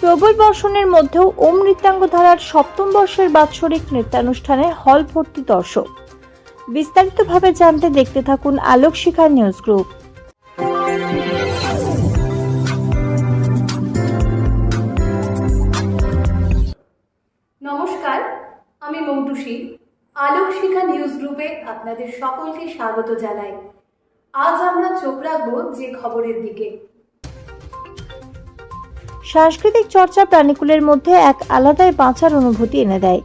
প্রবল বর্ষণের মধ্যেও ওম নৃত্যাঙ্গ ধারার সপ্তম বর্ষের বাৎসরিক নৃত্যানুষ্ঠানে হল ভর্তি দর্শক। বিস্তারিতভাবে জানতে দেখতে থাকুন আলোক শিখা নিউজ গ্রুপ। নমস্কার, আমি মৌটুসি আলোক শিখা নিউজ গ্রুপে আপনাদের সকলকে স্বাগত জানাই। আজ আমরা চোখ রাখব যে খবরের দিকে। সাংস্কৃতিক চর্চা প্রাণীকুলের মধ্যে এক আলাদাই বাঁচার অনুভূতি এনে দেয়।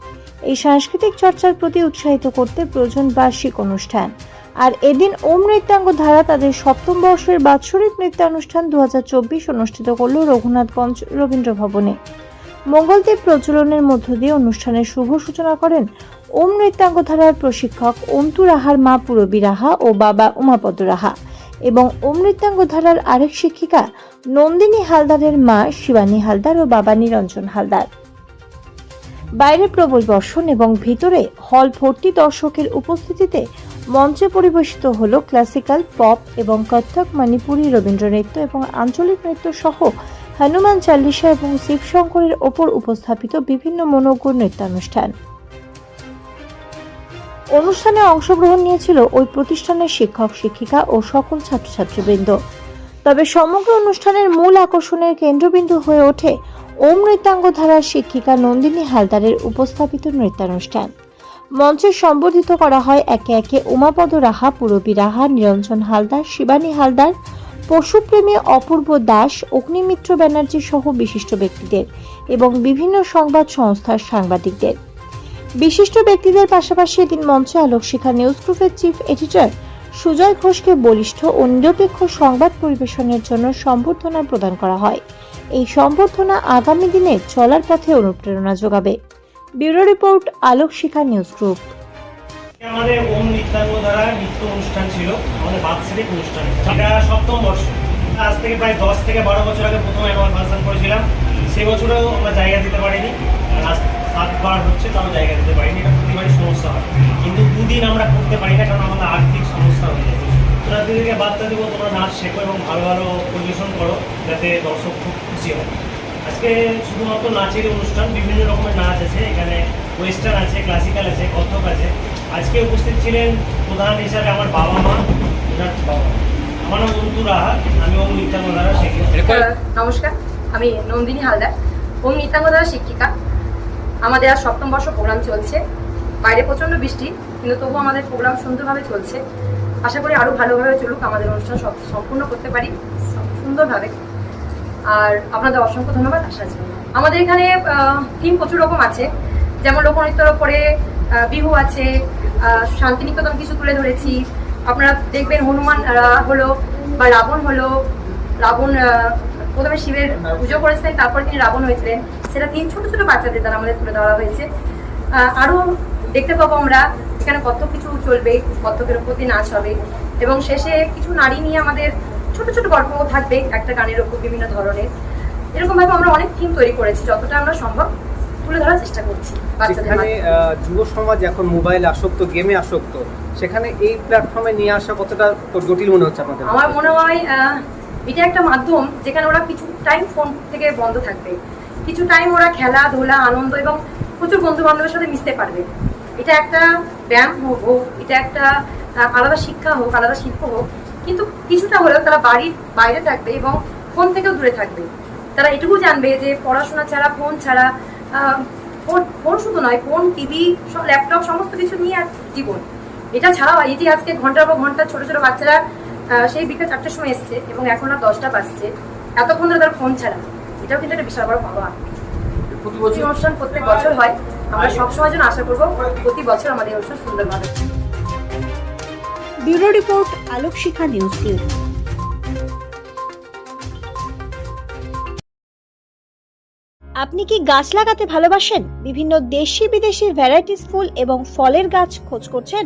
এই সাংস্কৃতিক চর্চার প্রতি উৎসাহিত করতে প্রয়োজন বার্ষিক অনুষ্ঠান। আর এদিন ওম নৃত্যাঙ্গ ধারা তাদের সপ্তম বর্ষের বাৎসরিক নৃত্যানুষ্ঠান দু হাজার চব্বিশ অনুষ্ঠিত করল রঘুনাথগঞ্জ রবীন্দ্র ভবনে মঙ্গলদেব প্রচলনের মধ্য দিয়ে অনুষ্ঠানের শুভ সূচনা করেন ওম নৃত্যাঙ্গ ধারার প্রশিক্ষক অন্তু রাহার মা পুরবী রাহা ও বাবা উমাপদ রাহা। এবং ওম নৃত্যাঙ্গ ধারার আরেক শিক্ষিকা নন্দিনী হালদারের মা শিবানী হালদার ও বাবা নিরঞ্জন হালদার। বাইরে প্রবল বর্ষণ এবং ভিতরে হল ভর্তি দর্শকের উপস্থিতিতে মঞ্চে পরিবেশিত হলো ক্লাসিক্যাল, পপ এবং কত্থক, মণিপুরী, রবীন্দ্র নৃত্য এবং আঞ্চলিক নৃত্য সহ হনুমান চাল্লিশা এবং শিবশঙ্করের ওপর উপস্থাপিত বিভিন্ন মনোজ্ঞ নৃত্যানুষ্ঠান। অনুষ্ঠানে অংশগ্রহণ নিয়েছিল ওই প্রতিষ্ঠানের শিক্ষক, শিক্ষিকা ও সকল ছাত্রছাত্রীবৃন্দ। তবে সমগ্র অনুষ্ঠানের মূল আকর্ষণের কেন্দ্রবিন্দু হয়ে ওঠে ওম নৃত্যাঙ্গ ধারার শিক্ষিকা নন্দিনী হালদারের উপস্থাপিত নৃত্যানুষ্ঠান। মঞ্চে সম্বোধিত করা হয় একে একে উমাপদ রাহা, পুরবী রাহা, নিরঞ্জন হালদার, শিবানী হালদার, পশুপ্রেমী অপূর্ব দাস, অগ্নিমিত্র ব্যানার্জি সহ বিশিষ্ট ব্যক্তিদের এবং বিভিন্ন সংবাদ সংস্থার সাংবাদিকদের। বিশিষ্ট ব্যক্তিদের পাশাপাশি এদিন মঞ্চে আলোকশিখা নিউজ গ্রুপের চিফ এডিটর সুজয় ঘোষকে বলিষ্ঠ ও নিরপেক্ষ সংবাদ পরিবেশনের জন্য সম্বর্ধনা প্রদান করা হয়। এই সম্বর্ধনা আগামী দিনে চলার পথে অনুপ্রেরণা যোগাবে। Bureau report Alokshikha news group. আমাদের ওম নৃত্যাঙ্গ দ্বারা নৃত্য অনুষ্ঠান ছিল, আমাদের বাৎসরিক অনুষ্ঠান। এটা সপ্তম বর্ষ। আজ থেকে প্রায় দশ থেকে বারো বছর আগে প্রথম অ্যানুয়াল ফাংশন করেছিলাম। সে বছরেও আমরা জায়গা দিতে পারিনি। সাতবার হচ্ছে তাও জায়গা দিতে পারিনি এটা প্রতিবারই সমস্যা হয়। কিন্তু দুদিন আমরা করতে পারি না কারণ আমাদের আর্থিক সমস্যা হয়ে যায়। তোমরা দিদিকে বার্তা দেবো তোমরা নাচ শেখো এবং ভালো ভালো পরিবেশন করো যাতে দর্শক খুব খুশি হয়। আজকে শুধুমাত্র নাচের অনুষ্ঠান বিভিন্ন রকমের নাচ আছে এখানে ওয়েস্টার্ন আছে ক্লাসিক্যাল আছে কত্থক আছে। আজকে উপস্থিত ছিলেন প্রধান হিসাবে আমার বাবা মা ওনার বাবা আমার নাম অন্তু রাহা আমি ওম নিত্যাঙ্গ দ্বারা শিখি নমস্কার। আমি নন্দিনী হালদার ওম নিত্যাঙ্গদার শিক্ষিকা। আমাদের আজ সপ্তম বর্ষ প্রোগ্রাম চলছে। বাইরে প্রচণ্ড বৃষ্টি, কিন্তু তবু আমাদের প্রোগ্রাম সুন্দরভাবে চলছে। আশা করি আরও ভালোভাবে চলুক, আমাদের অনুষ্ঠান সম্পূর্ণ করতে পারি, সুন্দরভাবে। আর আপনাদের অসংখ্য ধন্যবাদ, আশা আছে আমাদের এখানে থিম প্রচুর রকম আছে। যেমন লোকনৃত্যর ওপরে বিহু আছে শান্তিনিকেতন কিছু তুলে ধরেছি। আপনারা দেখবেন হনুমান হলো বা রাবণ হলো। রাবণ প্রথমে শিবের পুজো করেছিলেন তারপর তিনি রাবণ হয়েছিলেন। সেটা তিন ছোট ছোট বাচ্চাদের দ্বারা আমাদের তুলে ধরা হয়েছে। আরও দেখতে পাবো আমরা এখানে কত কিছু চলবে কতকের প্রতি নাচ হবে। এবং শেষে কিছু নারী নিয়ে আমাদের ছোট ছোট গল্প থাকবে একটা গানের ওপর বিভিন্ন ধরনের। এরকম ভাবে আমরা অনেক থিম তৈরি করেছি যতটা আমরা সম্ভব তুলে ধরার চেষ্টা করছি যেখানে যুব সমাজ এখন মোবাইল আসক্ত গেমে আসক্ত সেখানে এই প্ল্যাটফর্মে নিয়ে আসা কতটা জটিল মনে হচ্ছে আপনাদের? আমার মনে হয় এটা একটা মাধ্যম যেখানে ওরা কিছু টাইম ফোন থেকে বন্ধ থাকবে। কিছু টাইম ওরা খেলাধুলা আনন্দ এবং প্রচুর বন্ধু বান্ধবের সাথে মিশতে পারবে। এটা একটা ব্যায়াম হোক হোক এটা একটা আলাদা শিক্ষা হোক, আলাদা শিল্প হোক, কিন্তু কিছুটা হলেও তারা বাড়ির বাইরে থাকবে এবং ফোন থেকেও দূরে থাকবে। তারা এটুকু জানবে যে পড়াশোনা ছাড়া ফোন ছাড়া ফোন ফোন শুধু নয় ফোন টিভি ল্যাপটপ সমস্ত কিছু নিয়ে জীবন। এটা ছাড়াও এই যে আজকে ঘণ্টার পর ঘণ্টা ছোট ছোট বাচ্চারা সেই বিকেল চারটার সময় এসছে এবং এখন আর দশটা বাজছে। এতক্ষণ ধরে তার ফোন ছাড়া। এটাও কিন্তু একটা বিশাল বড় পাওয়া। প্রতি প্রতি বছর অনুষ্ঠান প্রত্যেক বছর হয়। আমরা সবসময় যেন আশা করব প্রতি বছর আমাদের অনুষ্ঠান সুন্দরভাবে। Bureau report Alokshikha news group আপনি কি গাছ লাগাতে ভালোবাসেন? বিভিন্ন দেশি বিদেশি ভ্যারাইটিস ফুল এবং ফলের গাছ খোঁজ করছেন?